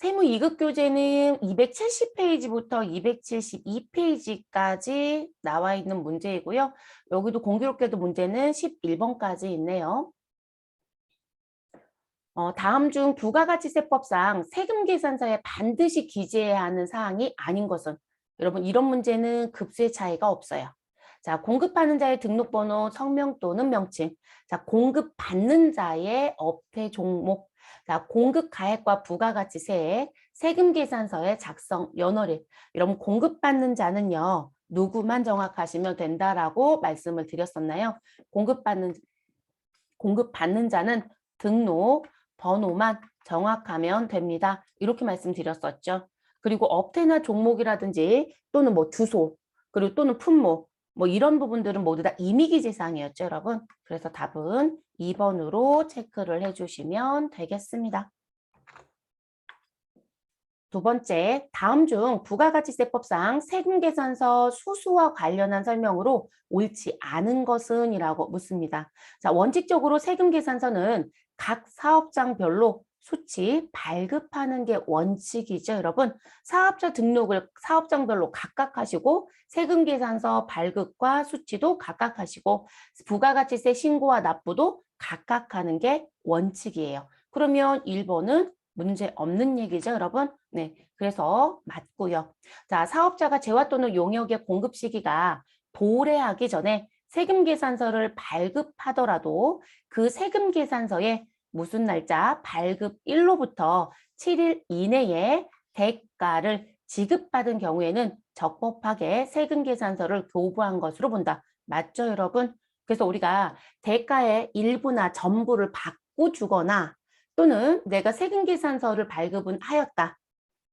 세무 2급 교재는 270페이지부터 272페이지까지 나와 있는 문제이고요. 여기도 공교롭게도 문제는 11번까지 있네요. 어, 다음 중 부가가치세법상 세금 계산서에 반드시 기재해야 하는 사항이 아닌 것은 여러분 이런 문제는 급수의 차이가 없어요. 자, 공급하는 자의 등록번호, 성명 또는 명칭. 자, 공급받는 자의 업태 종목. 자, 공급 가액과 부가가치세액, 세금 계산서의 작성, 연월일. 여러분 공급받는 자는요. 누구만 정확하시면 된다라고 말씀을 드렸었나요? 공급받는 공급받는 자는 등록 번호만 정확하면 됩니다. 이렇게 말씀드렸었죠. 그리고 업태나 종목이라든지 또는 뭐 주소 그리고 또는 품목 뭐 이런 부분들은 모두 다 임의기재사항이었죠, 여러분. 그래서 답은 2번으로 체크를 해주시면 되겠습니다. 두 번째, 다음 중 부가가치세법상 세금계산서 수수와 관련한 설명으로 옳지 않은 것은? 이라고 묻습니다. 자, 원칙적으로 세금계산서는 각 사업장별로 수치 발급하는 게 원칙이죠, 여러분. 사업자 등록을 사업장별로 각각 하시고 세금 계산서 발급과 수치도 각각 하시고 부가가치세 신고와 납부도 각각 하는 게 원칙이에요. 그러면 1번은 문제 없는 얘기죠, 여러분. 네, 그래서 맞고요. 자, 사업자가 재화 또는 용역의 공급 시기가 도래하기 전에 세금 계산서를 발급하더라도 그 세금 계산서에 무슨 날짜 발급 일로부터 7일 이내에 대가를 지급받은 경우에는 적법하게 세금 계산서를 교부한 것으로 본다. 맞죠, 여러분? 그래서 우리가 대가의 일부나 전부를 받고 주거나 또는 내가 세금 계산서를 발급은 하였다.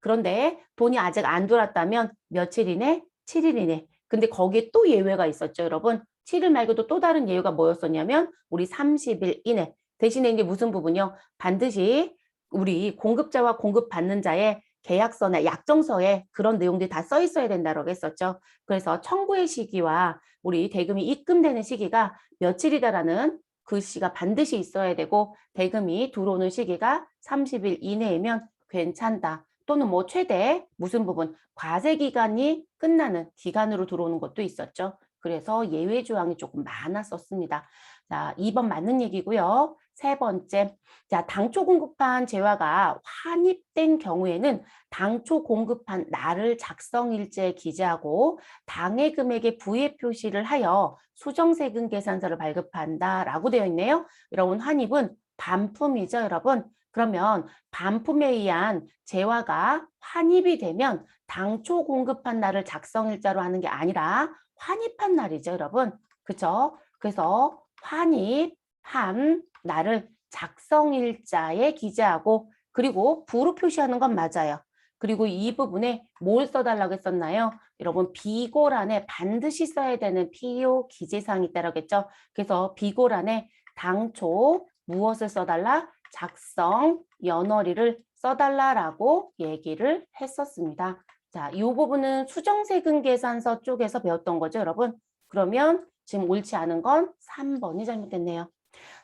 그런데 돈이 아직 안 들어왔다면 며칠 이내? 7일 이내. 근데 거기에 또 예외가 있었죠, 여러분. 7일 말고도 또 다른 예외가 뭐였었냐면 우리 30일 이내. 대신에 이게 무슨 부분이요? 반드시 우리 공급자와 공급받는 자의 계약서나 약정서에 그런 내용들이 다 써 있어야 된다고 했었죠. 그래서 청구의 시기와 우리 대금이 입금되는 시기가 며칠이다라는 글씨가 반드시 있어야 되고 대금이 들어오는 시기가 30일 이내이면 괜찮다. 또는 뭐 최대 무슨 부분 과세 기간이 끝나는 기간으로 들어오는 것도 있었죠. 그래서 예외 조항이 조금 많았었습니다. 자, 2번 맞는 얘기고요. 세 번째, 자, 당초 공급한 재화가 환입된 경우에는 당초 공급한 날을 작성일제에 기재하고 당해 금액의 부의 표시를 하여 수정세금 계산서를 발급한다라고 되어 있네요. 여러분, 환입은 반품이죠, 여러분. 그러면 반품에 의한 재화가 환입이 되면 당초 공급한 날을 작성일자로 하는 게 아니라 환입한 날이죠, 여러분. 그죠? 그래서 환입한 날을 작성일자에 기재하고 그리고 부로 표시하는 건 맞아요. 그리고 이 부분에 뭘 써달라고 했었나요? 여러분 비고란에 반드시 써야 되는 필요 기재사항이 있다고 했죠. 그래서 비고란에 당초 무엇을 써달라? 작성 연월일을 써달라라고 얘기를 했었습니다. 자, 이 부분은 수정세금 계산서 쪽에서 배웠던 거죠, 여러분. 그러면 지금 옳지 않은 건 3번이 잘못됐네요.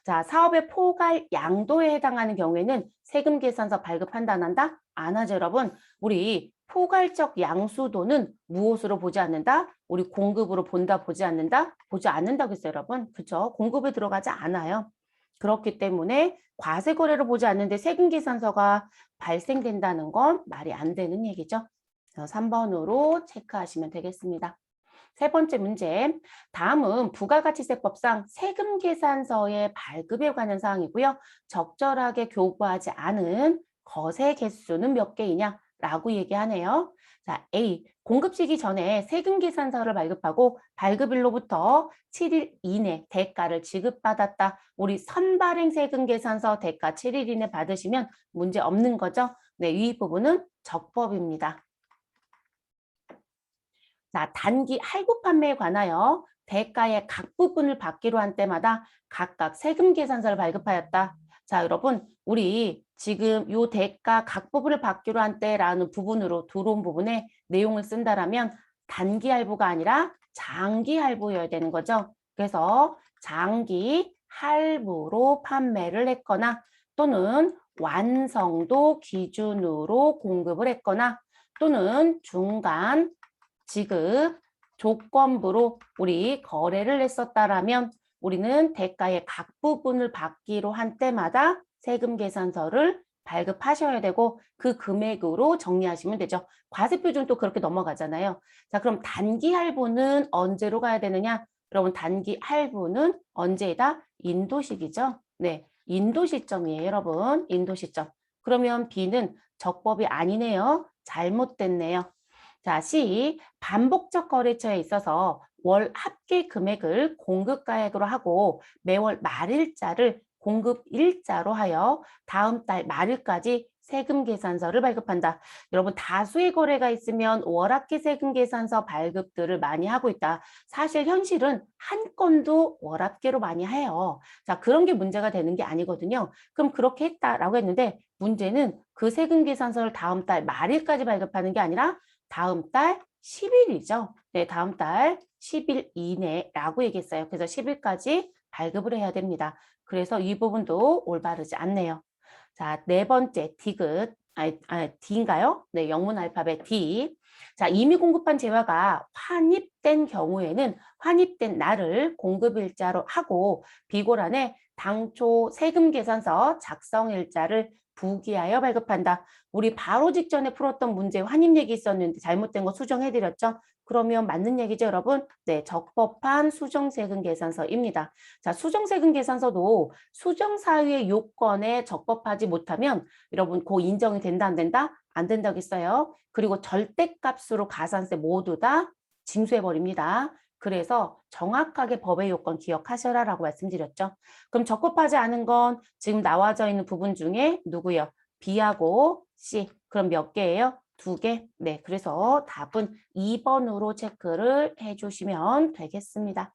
자, 사업의 포괄 양도에 해당하는 경우에는 세금 계산서 발급한다 안 한다? 안 하죠, 여러분. 우리 포괄적 양수도는 무엇으로 보지 않는다? 우리 공급으로 본다, 보지 않는다? 보지 않는다고 했어요, 여러분. 그렇죠? 공급에 들어가지 않아요. 그렇기 때문에 과세 거래로 보지 않는데 세금 계산서가 발생된다는 건 말이 안 되는 얘기죠. 3번으로 체크하시면 되겠습니다. 세 번째 문제, 다음은 부가가치세법상 세금 계산서의 발급에 관한 사항이고요. 적절하게 교부하지 않은 거세 개수는 몇 개이냐? 라고 얘기하네요. 자, A. 공급 시기 전에 세금 계산서를 발급하고 발급일로부터 7일 이내 대가를 지급받았다. 우리 선발행 세금 계산서 대가 7일 이내 받으시면 문제 없는 거죠. 네, 이 부분은 적법입니다. 자, 단기 할부 판매에 관하여 대가의 각 부분을 받기로 한 때마다 각각 세금 계산서를 발급하였다. 자, 여러분, 우리 지금 요 대가 각 부분을 받기로 한 때라는 부분으로 들어온 부분에 내용을 쓴다라면 단기 할부가 아니라 장기 할부여야 되는 거죠. 그래서 장기 할부로 판매를 했거나 또는 완성도 기준으로 공급을 했거나 또는 중간 지급 조건부로 우리 거래를 했었다라면 우리는 대가의 각 부분을 받기로 한 때마다 세금 계산서를 발급하셔야 되고 그 금액으로 정리하시면 되죠. 과세표준 또 그렇게 넘어가잖아요. 자, 그럼 단기 할부는 언제로 가야 되느냐? 여러분 단기 할부는 언제이다? 인도식이죠. 네, 인도 시점이에요, 여러분. 인도 시점. 그러면 B는 적법이 아니네요. 잘못됐네요. 자, C. 반복적 거래처에 있어서 월 합계 금액을 공급가액으로 하고 매월 말일자를 공급 일자로 하여 다음 달 말일까지 세금 계산서를 발급한다. 여러분 다수의 거래가 있으면 월합계 세금 계산서 발급들을 많이 하고 있다. 사실 현실은 한 건도 월합계로 많이 해요. 자 그런 게 문제가 되는 게 아니거든요. 그럼 그렇게 했다라고 했는데 문제는 그 세금 계산서를 다음 달 말일까지 발급하는 게 아니라 다음 달 10일이죠. 네, 다음 달 10일 이내라고 얘기했어요. 그래서 10일까지 발급을 해야 됩니다. 그래서 이 부분도 올바르지 않네요. 자, 네 번째 디귿. 아, 아, D인가요? 네, 영문 알파벳 D. 자, 이미 공급한 재화가 환입된 경우에는 환입된 날을 공급일자로 하고 비고란에 당초 세금 계산서 작성 일자를 부기하여 발급한다. 우리 바로 직전에 풀었던 문제 환입 얘기 있었는데 잘못된 거 수정해드렸죠? 그러면 맞는 얘기죠, 여러분? 네, 적법한 수정세금 계산서입니다. 자, 수정세금 계산서도 수정사유의 요건에 적법하지 못하면 여러분 그 인정이 된다, 안 된다? 안 된다겠어요. 그리고 절대값으로 가산세 모두 다 징수해버립니다. 그래서 정확하게 법의 요건 기억하셔라라고 말씀드렸죠. 그럼 적법하지 않은 건 지금 나와져 있는 부분 중에 누구요? B하고 C. 그럼 몇 개예요? 두 개. 네, 그래서 답은 2번으로 체크를 해주시면 되겠습니다.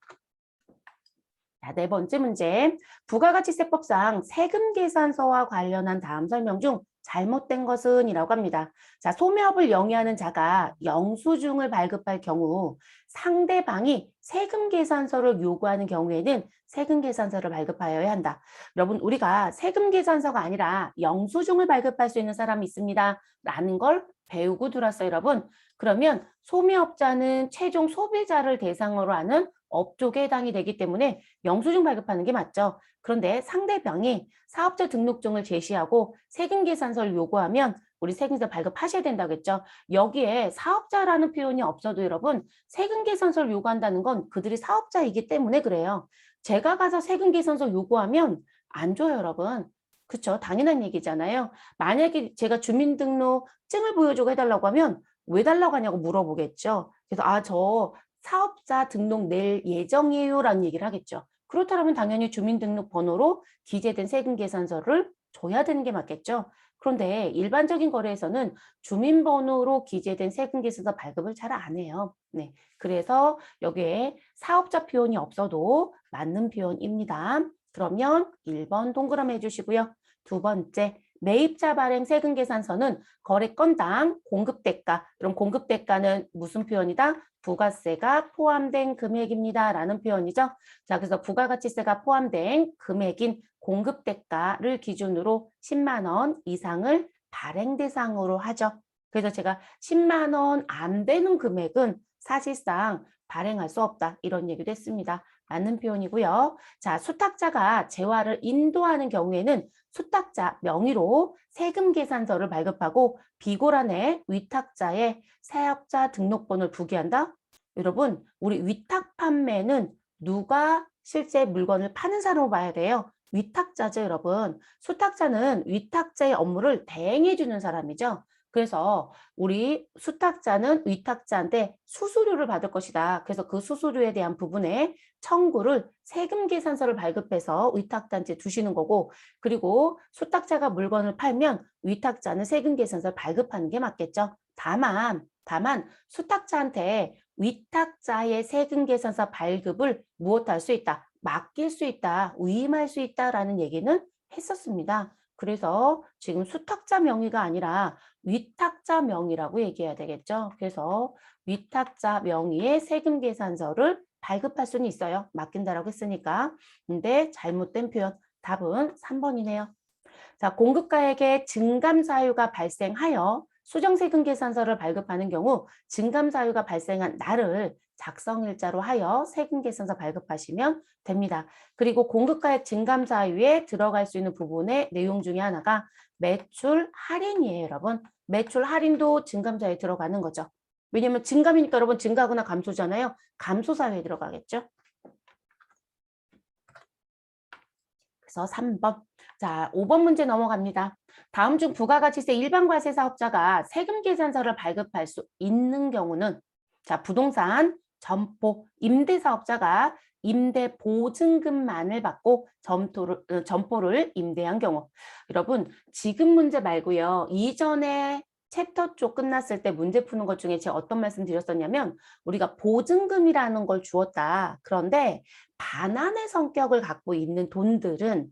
자, 네 번째 문제. 부가가치세법상 세금 계산서와 관련한 다음 설명 중 잘못된 것은 이라고 합니다. 자, 소매업을 영위하는 자가 영수증을 발급할 경우 상대방이 세금 계산서를 요구하는 경우에는 세금 계산서를 발급하여야 한다. 여러분, 우리가 세금 계산서가 아니라 영수증을 발급할 수 있는 사람이 있습니다. 라는 걸 배우고 들었어요, 여러분. 그러면 소매업자는 최종 소비자를 대상으로 하는 업종에 해당이 되기 때문에 영수증 발급하는 게 맞죠. 그런데 상대방이 사업자 등록증을 제시하고 세금 계산서를 요구하면 우리 세금서 발급하셔야 된다겠죠. 여기에 사업자라는 표현이 없어도 여러분 세금 계산서를 요구한다는 건 그들이 사업자이기 때문에 그래요. 제가 가서 세금 계산서 요구하면 안 줘요, 여러분. 그쵸? 당연한 얘기잖아요. 만약에 제가 주민등록증을 보여주고 해달라고 하면 왜 달라고 하냐고 물어보겠죠. 그래서 아, 저 사업자 등록 낼 예정이에요 라는 얘기를 하겠죠. 그렇다면 당연히 주민등록번호로 기재된 세금 계산서를 줘야 되는 게 맞겠죠. 그런데 일반적인 거래에서는 주민번호로 기재된 세금 계산서 발급을 잘 안 해요. 네, 그래서 여기에 사업자 표현이 없어도 맞는 표현입니다. 그러면 1번 동그라미 해주시고요. 두 번째, 매입자 발행 세금 계산서는 거래 건당 공급대가, 그럼 공급대가는 무슨 표현이다? 부가세가 포함된 금액입니다. 라는 표현이죠. 자, 그래서 부가가치세가 포함된 금액인 공급대가를 기준으로 10만 원 이상을 발행 대상으로 하죠. 그래서 제가 10만 원 안 되는 금액은 사실상 발행할 수 없다. 이런 얘기도 했습니다. 맞는 표현이고요. 자, 수탁자가 재화를 인도하는 경우에는 수탁자 명의로 세금 계산서를 발급하고 비고란에 위탁자의 사업자 등록번호를 부기한다. 여러분, 우리 위탁 판매는 누가 실제 물건을 파는 사람으로 봐야 돼요. 위탁자죠, 여러분. 수탁자는 위탁자의 업무를 대행해 주는 사람이죠. 그래서 우리 수탁자는 위탁자한테 수수료를 받을 것이다. 그래서 그 수수료에 대한 부분에 청구를 세금 계산서를 발급해서 위탁자한테 두시는 거고 그리고 수탁자가 물건을 팔면 위탁자는 세금 계산서를 발급하는 게 맞겠죠. 다만 다만 수탁자한테 위탁자의 세금 계산서 발급을 무엇할 수 있다. 맡길 수 있다. 위임할 수 있다라는 얘기는 했었습니다. 그래서 지금 수탁자 명의가 아니라 위탁자 명의라고 얘기해야 되겠죠. 그래서 위탁자 명의의 세금 계산서를 발급할 수는 있어요. 맡긴다라고 했으니까. 근데 잘못된 표현 답은 3번이네요. 자, 공급가액의 증감 사유가 발생하여 수정세금 계산서를 발급하는 경우 증감 사유가 발생한 날을 작성일자로 하여 세금 계산서 발급하시면 됩니다. 그리고 공급가액 증감 사유에 들어갈 수 있는 부분의 내용 중에 하나가 매출 할인이에요, 여러분. 매출 할인도 증감 사유에 들어가는 거죠. 왜냐면 증감이니까 여러분 증가하거나 감소잖아요. 감소 사유에 들어가겠죠. 그래서 3번. 자, 5번 문제 넘어갑니다. 다음 중 부가가치세 일반과세 사업자가 세금 계산서를 발급할 수 있는 경우는 자, 부동산, 점포, 임대 사업자가 임대 보증금만을 받고 점토를, 어, 점포를 임대한 경우. 여러분, 지금 문제 말고요. 이전에 챕터 쪽 끝났을 때 문제 푸는 것 중에 제가 어떤 말씀 드렸었냐면 우리가 보증금이라는 걸 주었다. 그런데 반환의 성격을 갖고 있는 돈들은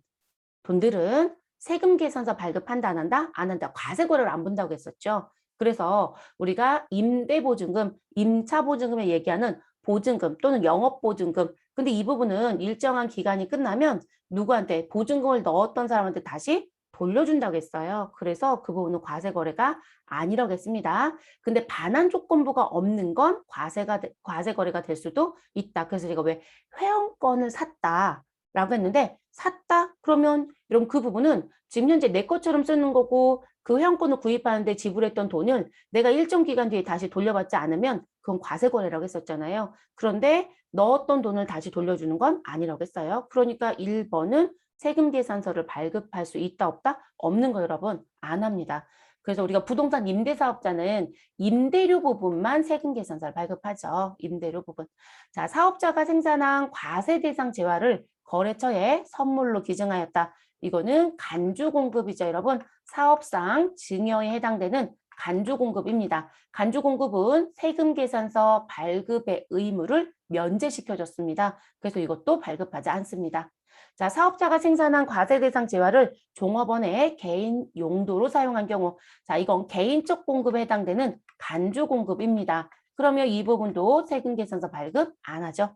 돈들은 세금 계산서 발급한다 안 한다? 안 한다. 과세고를 안 본다고 했었죠. 그래서 우리가 임대보증금, 임차보증금에 얘기하는 보증금 또는 영업보증금 근데 이 부분은 일정한 기간이 끝나면 누구한테 보증금을 넣었던 사람한테 다시 돌려준다고 했어요. 그래서 그 부분은 과세 거래가 아니라고 했습니다. 근데 반환 조건부가 없는 건 과세가, 되- 과세 거래가 될 수도 있다. 그래서 제가 왜 회원권을 샀다. 라고 했는데 샀다? 그러면 여러분 그 부분은 지금 현재 내 것처럼 쓰는 거고 그 회원권을 구입하는데 지불했던 돈을 내가 일정 기간 뒤에 다시 돌려받지 않으면 그건 과세 거래라고 했었잖아요. 그런데 넣었던 돈을 다시 돌려주는 건 아니라고 했어요. 그러니까 1번은 세금 계산서를 발급할 수 있다 없다? 없는 거 여러분 안 합니다. 그래서 우리가 부동산 임대사업자는 임대료 부분만 세금 계산서를 발급하죠. 임대료 부분. 자, 사업자가 생산한 과세 대상 재화를 거래처에 선물로 기증하였다. 이거는 간주 공급이죠, 여러분. 사업상 증여에 해당되는 간주 공급입니다. 간주 공급은 세금 계산서 발급의 의무를 면제시켜줬습니다. 그래서 이것도 발급하지 않습니다. 자, 사업자가 생산한 과세 대상 재화를 종업원의 개인 용도로 사용한 경우, 자, 이건 개인적 공급에 해당되는 간주 공급입니다. 그러면 이 부분도 세금 계산서 발급 안 하죠.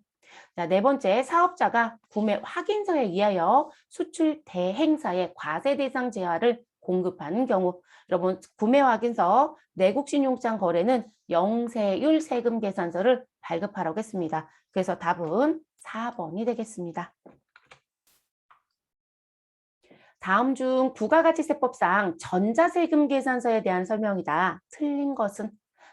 자, 네 번째, 사업자가 구매 확인서에 의하여 수출 대행사에 과세 대상 재화를 공급하는 경우, 여러분 구매 확인서 내국 신용장 거래는 영세율 세금 계산서를 발급하라고 했습니다. 그래서 답은 4번이 되겠습니다. 다음 중 부가가치세법상 전자세금 계산서에 대한 설명이다. 틀린 것은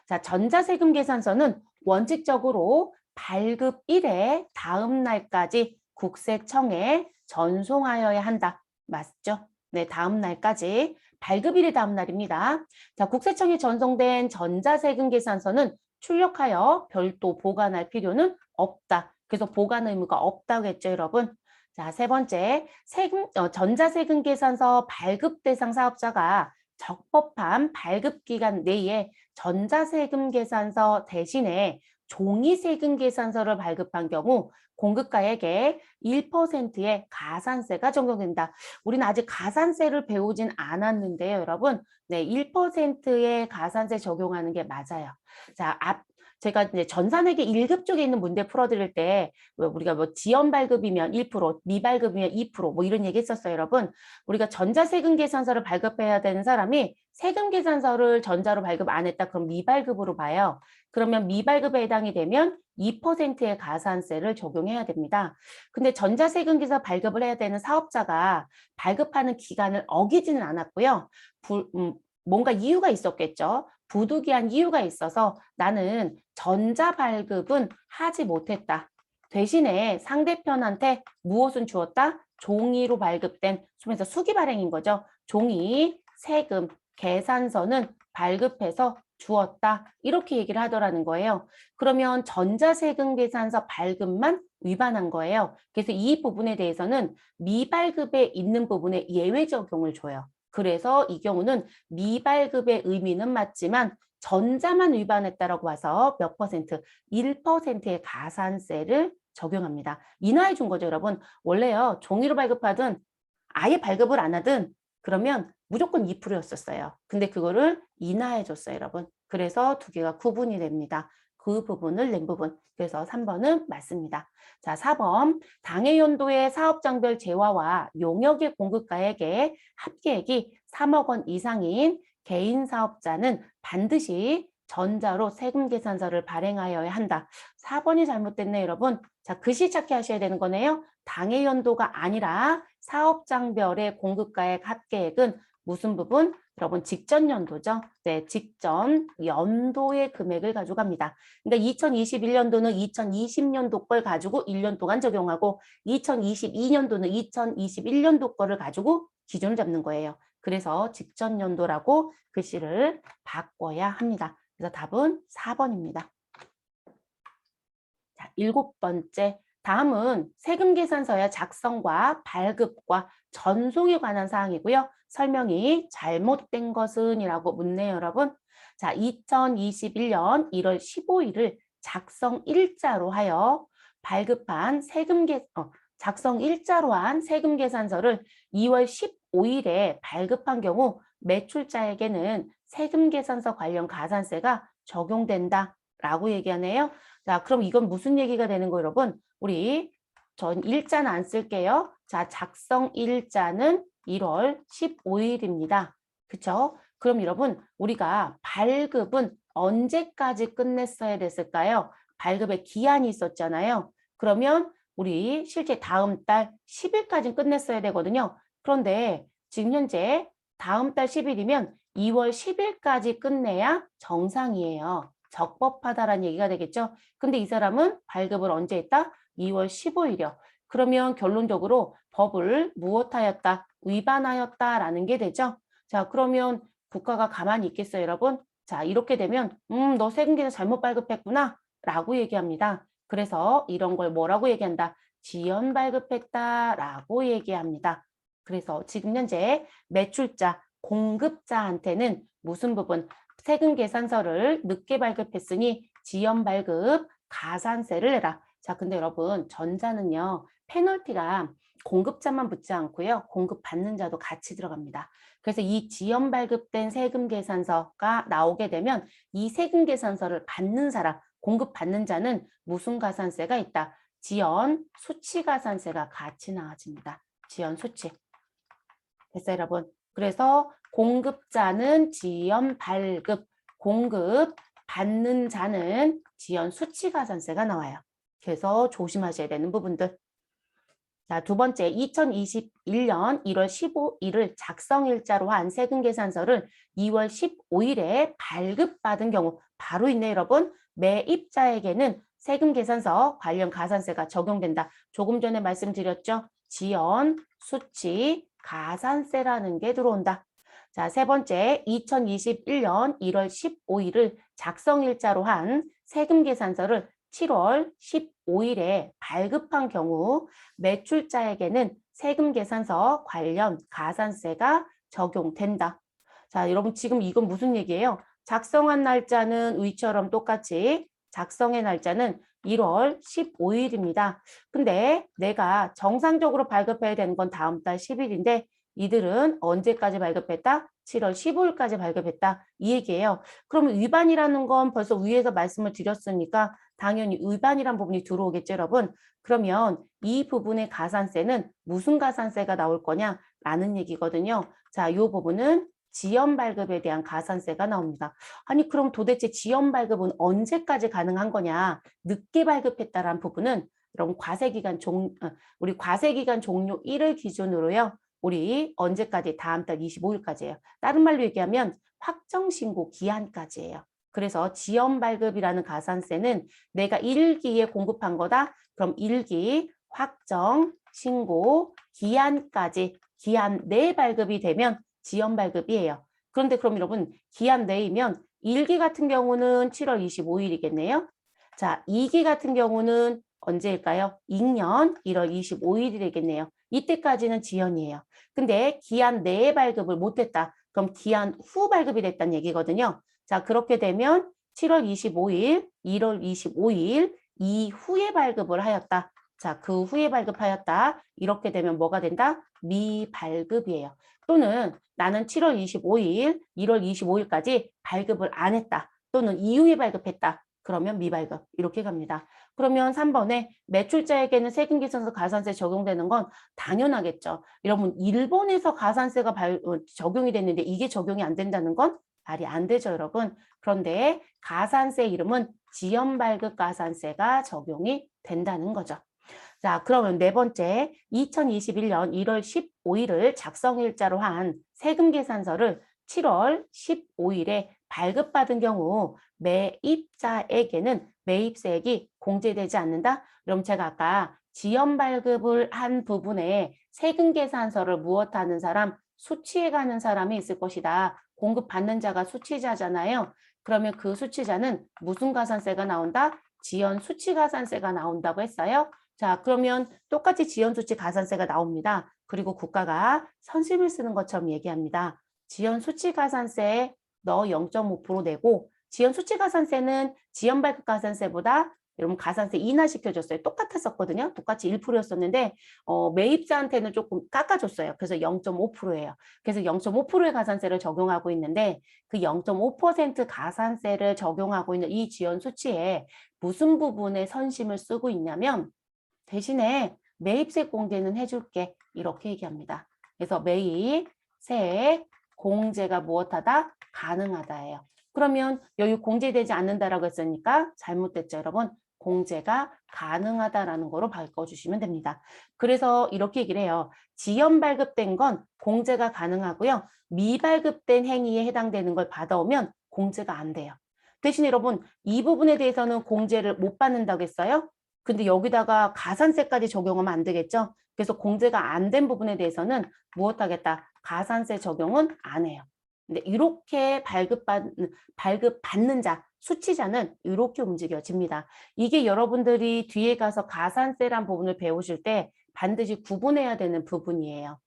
자 전자세금 계산서는 원칙적으로 발급 일에 다음 날까지 국세청에 전송하여야 한다. 맞죠? 네, 다음 날까지 발급일이 다음 날입니다. 자, 국세청에 전송된 전자세금 계산서는 출력하여 별도 보관할 필요는 없다. 그래서 보관 의무가 없다고 했죠, 여러분. 자, 세 번째, 세금, 어, 전자세금 계산서 발급 대상 사업자가 적법한 발급 기간 내에 전자세금 계산서 대신에 종이 세금 계산서를 발급한 경우 공급가액의 1%의 가산세가 적용된다. 우리는 아직 가산세를 배우진 않았는데요, 여러분. 네, 1%의 가산세 적용하는 게 맞아요. 자, 앞 제가 이제 전산회계 1급 쪽에 있는 문제 풀어드릴 때 우리가 뭐 지연 발급이면 1%, 미발급이면 2%뭐 이런 얘기 했었어요, 여러분. 우리가 전자세금 계산서를 발급해야 되는 사람이 세금 계산서를 전자로 발급 안 했다 그럼 미발급으로 봐요. 그러면 미발급에 해당이 되면 2%의 가산세를 적용해야 됩니다. 근데 전자세금 계산 발급을 해야 되는 사업자가 발급하는 기간을 어기지는 않았고요. 불, 음, 뭔가 이유가 있었겠죠. 부득이한 이유가 있어서 나는 전자 발급은 하지 못했다. 대신에 상대편한테 무엇은 주었다? 종이로 발급된 소에서 수기 발행인 거죠. 종이, 세금, 계산서는 발급해서 주었다. 이렇게 얘기를 하더라는 거예요. 그러면 전자세금 계산서 발급만 위반한 거예요. 그래서 이 부분에 대해서는 미발급에 있는 부분에 예외 적용을 줘요. 그래서 이 경우는 미발급의 의미는 맞지만 전자만 위반했다라고 봐서 몇 퍼센트? 1%의 가산세를 적용합니다. 인하해 준 거죠, 여러분. 원래요, 종이로 발급하든 아예 발급을 안 하든 그러면 무조건 2%였었어요. 근데 그거를 인하해 줬어요, 여러분. 그래서 두 개가 구분이 됩니다. 그 부분을 낸 부분. 그래서 3번은 맞습니다. 자, 4번. 당해 연도의 사업장별 재화와 용역의 공급가액의 합계액이 3억 원 이상인 개인 사업자는 반드시 전자로 세금 계산서를 발행하여야 한다. 4번이 잘못됐네, 여러분. 자, 글씨 찾기 하셔야 되는 거네요. 당해 연도가 아니라 사업장별의 공급가액 합계액은 무슨 부분? 여러분 직전 연도죠. 네, 직전 연도의 금액을 가져갑니다. 그러니까 2021년도는 2020년도 걸 가지고 1년 동안 적용하고 2022년도는 2021년도 거를 가지고 기준을 잡는 거예요. 그래서 직전 연도라고 글씨를 바꿔야 합니다. 그래서 답은 4번입니다. 자, 일곱 번째. 다음은 세금 계산서의 작성과 발급과 전송에 관한 사항이고요. 설명이 잘못된 것은 이라고 묻네요, 여러분. 자, 2021년 1월 15일을 작성 일자로 하여 발급한 세금 계 어, 작성 일자로 한 세금 계산서를 2월 15일에 발급한 경우 매출자에게는 세금 계산서 관련 가산세가 적용된다라고 얘기하네요. 자, 그럼 이건 무슨 얘기가 되는 거 여러분? 우리 전 일자는 안 쓸게요. 자, 작성 일자는 1월 15일입니다. 그쵸? 그럼 여러분, 우리가 발급은 언제까지 끝냈어야 됐을까요? 발급의 기한이 있었잖아요. 그러면 우리 실제 다음 달 10일까지 끝냈어야 되거든요. 그런데 지금 현재 다음 달 10일이면 2월 10일까지 끝내야 정상이에요. 적법하다라는 얘기가 되겠죠. 근데 이 사람은 발급을 언제 했다? 2월 15일이요. 그러면 결론적으로 법을 무엇하였다? 위반하였다라는 게 되죠. 자, 그러면 국가가 가만히 있겠어요, 여러분? 자, 이렇게 되면 음, 너 세금계산 잘못 발급했구나 라고 얘기합니다. 그래서 이런 걸 뭐라고 얘기한다? 지연 발급했다 라고 얘기합니다. 그래서 지금 현재 매출자, 공급자한테는 무슨 부분? 세금 계산서를 늦게 발급했으니 지연 발급, 가산세를 내라. 자, 근데 여러분, 전자는요, 페널티가 공급자만 붙지 않고요. 공급받는 자도 같이 들어갑니다. 그래서 이 지연 발급된 세금 계산서가 나오게 되면 이 세금 계산서를 받는 사람, 공급받는 자는 무슨 가산세가 있다? 지연 수치 가산세가 같이 나와집니다. 지연 수치. 됐어요, 여러분? 그래서 공급자는 지연 발급, 공급 받는 자는 지연 수치 가산세가 나와요. 그래서 조심하셔야 되는 부분들. 자, 두 번째, 2021년 1월 15일을 작성일자로 한 세금계산서를 2월 15일에 발급받은 경우 바로 있네 여러분. 매입자에게는 세금계산서 관련 가산세가 적용된다. 조금 전에 말씀드렸죠. 지연, 수치, 가산세라는 게 들어온다. 자, 세 번째, 2021년 1월 15일을 작성일자로 한 세금계산서를 7월 15일에 발급한 경우 매출자에게는 세금 계산서 관련 가산세가 적용된다. 자, 여러분 지금 이건 무슨 얘기예요? 작성한 날짜는 위처럼 똑같이 작성의 날짜는 1월 15일입니다. 근데 내가 정상적으로 발급해야 되는 건 다음 달 10일인데 이들은 언제까지 발급했다? 7월 15일까지 발급했다. 이 얘기예요. 그럼 위반이라는 건 벌써 위에서 말씀을 드렸으니까 당연히 위반이란 부분이 들어오겠죠, 여러분. 그러면 이 부분의 가산세는 무슨 가산세가 나올 거냐라는 얘기거든요. 자, 이 부분은 지연 발급에 대한 가산세가 나옵니다. 아니 그럼 도대체 지연 발급은 언제까지 가능한 거냐? 늦게 발급했다라는 부분은 이런 과세기간 종 어, 우리 과세기간 종료 1을 기준으로요. 우리 언제까지 다음 달 25일까지예요. 다른 말로 얘기하면 확정 신고 기한까지예요. 그래서 지연 발급이라는 가산세는 내가 1기에 공급한 거다. 그럼 1기 확정 신고 기한까지 기한 내 발급이 되면 지연 발급이에요. 그런데 그럼 여러분 기한 내이면 1기 같은 경우는 7월 25일이겠네요. 자, 2기 같은 경우는 언제일까요? 2년 1월 25일이 되겠네요. 이때까지는 지연이에요. 근데 기한 내에 발급을 못했다. 그럼 기한 후 발급이 됐다는 얘기거든요. 자, 그렇게 되면 7월 25일, 1월 25일 이후에 발급을 하였다. 자, 그 후에 발급하였다. 이렇게 되면 뭐가 된다? 미발급이에요. 또는 나는 7월 25일, 1월 25일까지 발급을 안 했다. 또는 이후에 발급했다. 그러면 미발급 이렇게 갑니다. 그러면 3번에 매출자에게는 세금 계산서 가산세 적용되는 건 당연하겠죠. 여러분 일본에서 가산세가 발- 어, 적용이 됐는데 이게 적용이 안 된다는 건 말이 안 되죠, 여러분. 그런데 가산세 이름은 지연발급 가산세가 적용이 된다는 거죠. 자, 그러면 네 번째, 2021년 1월 15일을 작성일자로 한 세금 계산서를 7월 15일에 발급받은 경우 매입자에게는 매입세액이 공제되지 않는다? 그럼 제가 아까 지연 발급을 한 부분에 세금 계산서를 무엇하는 사람, 수취해 가는 사람이 있을 것이다. 공급받는 자가 수취자잖아요. 그러면 그 수취자는 무슨 가산세가 나온다? 지연 수취 가산세가 나온다고 했어요. 자, 그러면 똑같이 지연 수취 가산세가 나옵니다. 그리고 국가가 선심을 쓰는 것처럼 얘기합니다. 지연 수취 가산세 너 0.5% 내고 지연 수취 가산세는 지연 발급 가산세보다 여러분 가산세 인하시켜줬어요. 똑같았었거든요. 똑같이 1%였었는데 어, 매입자한테는 조금 깎아줬어요. 그래서 0.5%예요. 그래서 0.5%의 가산세를 적용하고 있는데 그 0.5% 가산세를 적용하고 있는 이 지연 수치에 무슨 부분에 선심을 쓰고 있냐면 대신에 매입세 공제는 해줄게 이렇게 얘기합니다. 그래서 매입세 공제가 무엇하다? 가능하다예요. 그러면 여기 공제되지 않는다라고 했으니까 잘못됐죠, 여러분. 공제가 가능하다라는 거로 바꿔주시면 됩니다. 그래서 이렇게 얘기를 해요. 지연 발급된 건 공제가 가능하고요. 미발급된 행위에 해당되는 걸 받아오면 공제가 안 돼요. 대신 여러분 이 부분에 대해서는 공제를 못 받는다고 했어요. 근데 여기다가 가산세까지 적용하면 안 되겠죠. 그래서 공제가 안 된 부분에 대해서는 무엇하겠다. 가산세 적용은 안 해요. 근데 이렇게 발급받는, 발급받는 자, 수치자는 이렇게 움직여집니다. 이게 여러분들이 뒤에 가서 가산세란 부분을 배우실 때 반드시 구분해야 되는 부분이에요.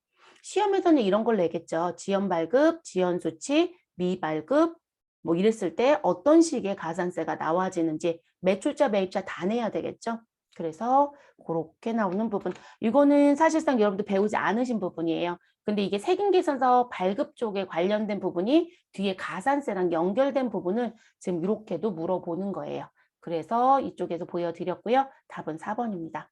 시험에서는 이런 걸 내겠죠. 지연 발급, 지연 수치, 미발급 뭐 이랬을 때 어떤 식의 가산세가 나와지는지 매출자, 매입자 다 내야 되겠죠. 그래서 그렇게 나오는 부분. 이거는 사실상 여러분들 배우지 않으신 부분이에요. 근데 이게 세금계산서 발급 쪽에 관련된 부분이 뒤에 가산세랑 연결된 부분을 지금 이렇게도 물어보는 거예요. 그래서 이쪽에서 보여드렸고요. 답은 4번입니다.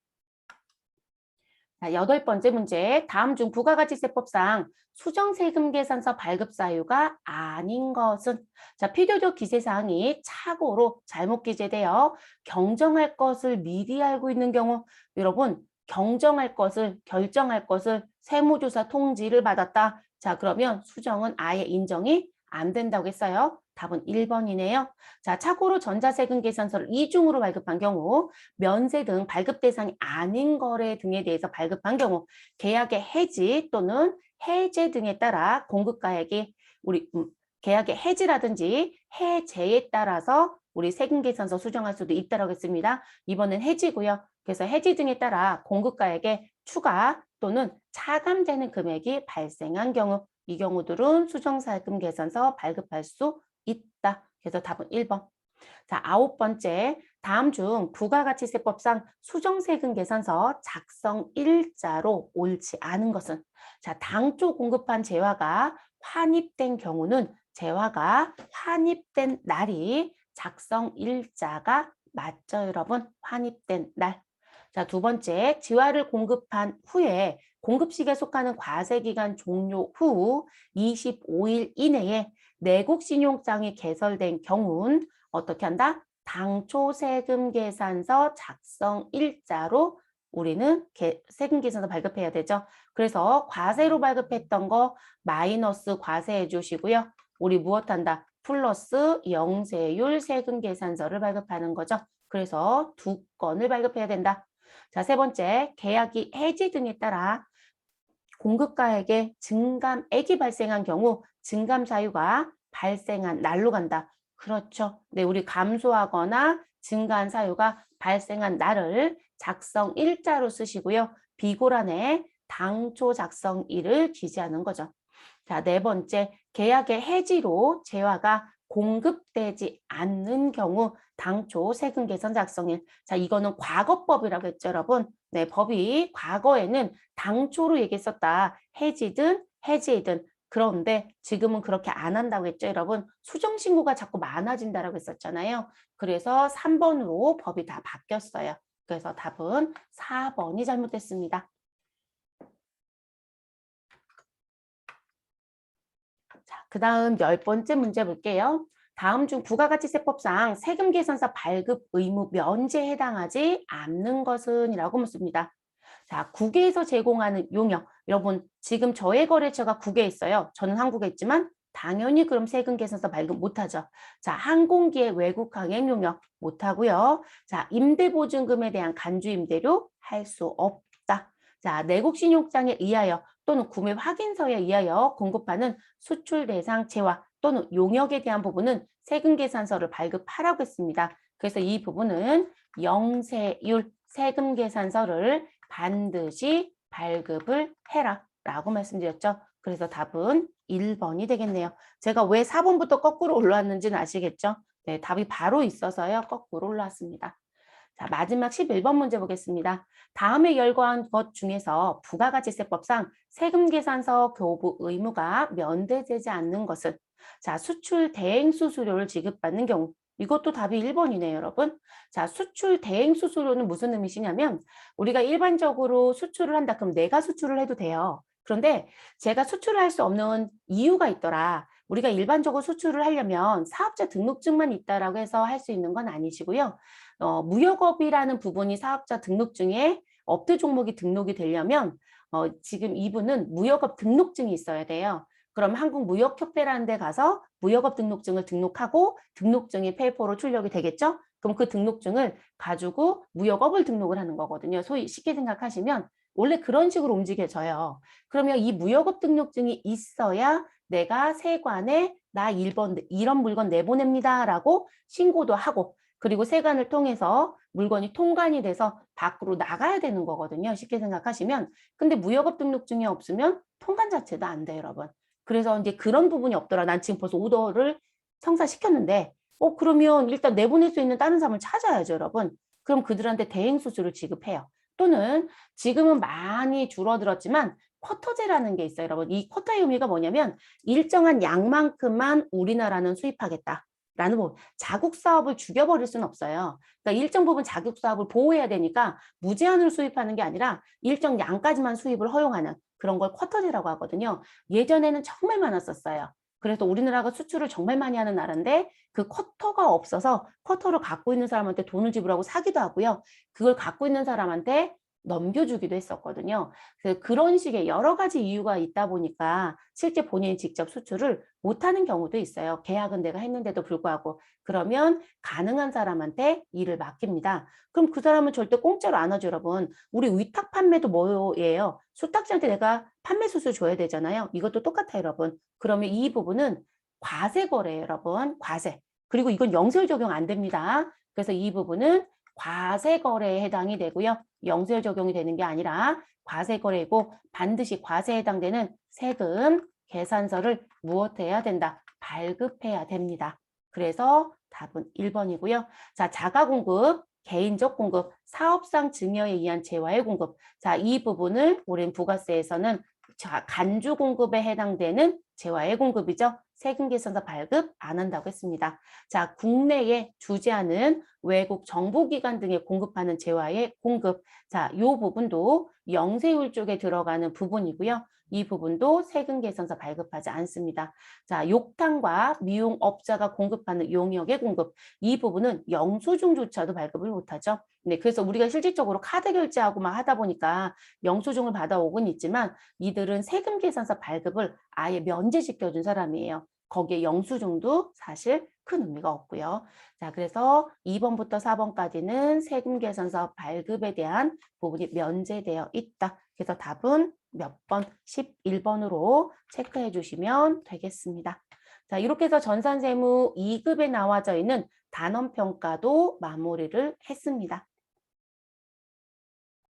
자, 여덟 번째 문제. 다음 중 부가가치세법상 수정세금 계산서 발급 사유가 아닌 것은 자, 필요적 기재사항이 착오로 잘못 기재되어 경정할 것을 미리 알고 있는 경우 여러분 경정할 것을 결정할 것을 세무조사 통지를 받았다. 자 그러면 수정은 아예 인정이 안 된다고 했어요. 답은 1번이네요. 자, 착오로 전자세금 계산서를 이중으로 발급한 경우 면세 등 발급 대상이 아닌 거래 등에 대해서 발급한 경우 계약의 해지 또는 해제 등에 따라 공급가액이 우리 음, 계약의 해지라든지 해제에 따라서 우리 세금 계산서 수정할 수도 있다라고 했습니다. 이번엔 해지고요. 그래서 해지 등에 따라 공급가액에 추가 또는 차감되는 금액이 발생한 경우 이 경우들은 수정세금 계산서 발급할 수 있다. 그래서 답은 1번. 자, 아홉 번째. 다음 중 부가가치세법상 수정세금 계산서 작성 일자로 옳지 않은 것은 자, 당초 공급한 재화가 환입된 경우는 재화가 환입된 날이 작성 일자가 맞죠, 여러분? 환입된 날. 자, 두 번째, 지화를 공급한 후에 공급식에 속하는 과세기간 종료 후 25일 이내에 내국 신용장이 개설된 경우는 어떻게 한다? 당초 세금 계산서 작성 일자로 우리는 세금 계산서 발급해야 되죠. 그래서 과세로 발급했던 거 마이너스 과세해 주시고요. 우리 무엇한다? 플러스 영세율 세금 계산서를 발급하는 거죠. 그래서 두 건을 발급해야 된다. 자, 세 번째, 계약이 해지 등에 따라 공급가액에 증감액이 발생한 경우 증감 사유가 발생한 날로 간다. 그렇죠. 네, 우리 감소하거나 증가한 사유가 발생한 날을 작성 일자로 쓰시고요. 비고란에 당초 작성일을 기재하는 거죠. 자, 네 번째, 계약의 해지로 재화가 공급되지 않는 경우 당초 세금 계산 작성일. 자, 이거는 과거법이라고 했죠, 여러분. 네, 법이 과거에는 당초로 얘기했었다. 해지든 해지든 그런데 지금은 그렇게 안 한다고 했죠, 여러분. 수정 신고가 자꾸 많아진다라고 했었잖아요. 그래서 3번으로 법이 다 바뀌었어요. 그래서 답은 4번이 잘못됐습니다. 그 다음 열 번째 문제 볼게요. 다음 중 부가가치세법상 세금 계산서 발급 의무 면제에 해당하지 않는 것은 이라고 묻습니다. 자, 국외에서 제공하는 용역. 여러분, 지금 저의 거래처가 국외에 있어요. 저는 한국에 있지만 당연히 그럼 세금 계산서 발급 못하죠. 자, 항공기의 외국 항행 용역 못하고요. 자, 임대보증금에 대한 간주 임대료 할 수 없다. 자, 내국 신용장에 의하여 또는 구매 확인서에 의하여 공급하는 수출 대상 재화 또는 용역에 대한 부분은 세금 계산서를 발급하라고 했습니다. 그래서 이 부분은 영세율 세금 계산서를 반드시 발급을 해라 라고 말씀드렸죠. 그래서 답은 1번이 되겠네요. 제가 왜 4번부터 거꾸로 올라왔는지는 아시겠죠? 네, 답이 바로 있어서요. 거꾸로 올라왔습니다. 자, 마지막 11번 문제 보겠습니다. 다음에 열거한 것 중에서 부가가치세법상 세금 계산서 교부 의무가 면제되지 않는 것은 자, 수출 대행 수수료를 지급받는 경우 이것도 답이 1번이네요, 여러분. 자, 수출 대행 수수료는 무슨 의미시냐면 우리가 일반적으로 수출을 한다 그럼 내가 수출을 해도 돼요. 그런데 제가 수출을 할 수 없는 이유가 있더라. 우리가 일반적으로 수출을 하려면 사업자 등록증만 있다라고 해서 할 수 있는 건 아니시고요. 어, 무역업이라는 부분이 사업자 등록증에 업체 종목이 등록이 되려면 어, 지금 이분은 무역업 등록증이 있어야 돼요. 그럼 한국무역협회라는 데 가서 무역업 등록증을 등록하고 등록증이 페이퍼로 출력이 되겠죠? 그럼 그 등록증을 가지고 무역업을 등록을 하는 거거든요. 소위 쉽게 생각하시면 원래 그런 식으로 움직여져요. 그러면 이 무역업 등록증이 있어야 내가 세관에 나 1번 이런 물건 내보냅니다 라고 신고도 하고 그리고 세관을 통해서 물건이 통관이 돼서 밖으로 나가야 되는 거거든요. 쉽게 생각하시면. 근데 무역업 등록증이 없으면 통관 자체도 안 돼요, 여러분. 그래서 이제 그런 부분이 없더라. 난 지금 벌써 오더를 성사시켰는데 어 그러면 일단 내보낼 수 있는 다른 사람을 찾아야죠, 여러분. 그럼 그들한테 대행 수수를 지급해요. 또는 지금은 많이 줄어들었지만 쿼터제라는 게 있어요, 여러분. 이 쿼터의 의미가 뭐냐면 일정한 양만큼만 우리나라는 수입하겠다. 라는 부분. 자국 사업을 죽여버릴 수는 없어요. 그러니까 일정 부분 자국 사업을 보호해야 되니까 무제한으로 수입하는 게 아니라 일정 양까지만 수입을 허용하는 그런 걸 쿼터제라고 하거든요. 예전에는 정말 많았었어요. 그래서 우리나라가 수출을 정말 많이 하는 나라인데 그 쿼터가 없어서 쿼터를 갖고 있는 사람한테 돈을 지불하고 사기도 하고요. 그걸 갖고 있는 사람한테 넘겨주기도 했었거든요. 그래서 그런 식의 여러 가지 이유가 있다 보니까 실제 본인이 직접 수출을 못하는 경우도 있어요. 계약은 내가 했는데도 불구하고 그러면 가능한 사람한테 일을 맡깁니다. 그럼 그 사람은 절대 공짜로 안 하죠, 여러분. 우리 위탁 판매도 뭐예요? 수탁자한테 내가 판매 수수 줘야 되잖아요. 이것도 똑같아요, 여러분. 그러면 이 부분은 과세 거래예요, 여러분. 과세. 그리고 이건 영세율 적용 안 됩니다. 그래서 이 부분은 과세 거래에 해당이 되고요. 영세율 적용이 되는 게 아니라 과세 거래고 반드시 과세에 해당되는 세금 계산서를 무엇해야 된다? 발급해야 됩니다. 그래서 답은 1번이고요. 자, 자가 공급, 개인적 공급, 사업상 증여에 의한 재화의 공급. 자, 이 부분을 우린 부가세에서는 간주 공급에 해당되는 재화의 공급이죠. 세금 계산서 발급 안 한다고 했습니다. 자, 국내에 주재하는 외국 정보기관 등에 공급하는 재화의 공급. 자, 이 부분도 영세율 쪽에 들어가는 부분이고요. 이 부분도 세금 계산서 발급하지 않습니다. 자, 욕탕과 미용업자가 공급하는 용역의 공급. 이 부분은 영수증조차도 발급을 못하죠. 네, 그래서 우리가 실질적으로 카드 결제하고 막 하다 보니까 영수증을 받아오곤 있지만 이들은 세금 계산서 발급을 아예 면제시켜준 사람이에요. 거기에 영수증도 사실 큰 의미가 없고요. 자, 그래서 2번부터 4번까지는 세금 계산서 발급에 대한 부분이 면제되어 있다. 그래서 답은 몇 번? 11번으로 체크해 주시면 되겠습니다. 자, 이렇게 해서 전산세무 2급에 나와져 있는 단원평가도 마무리를 했습니다.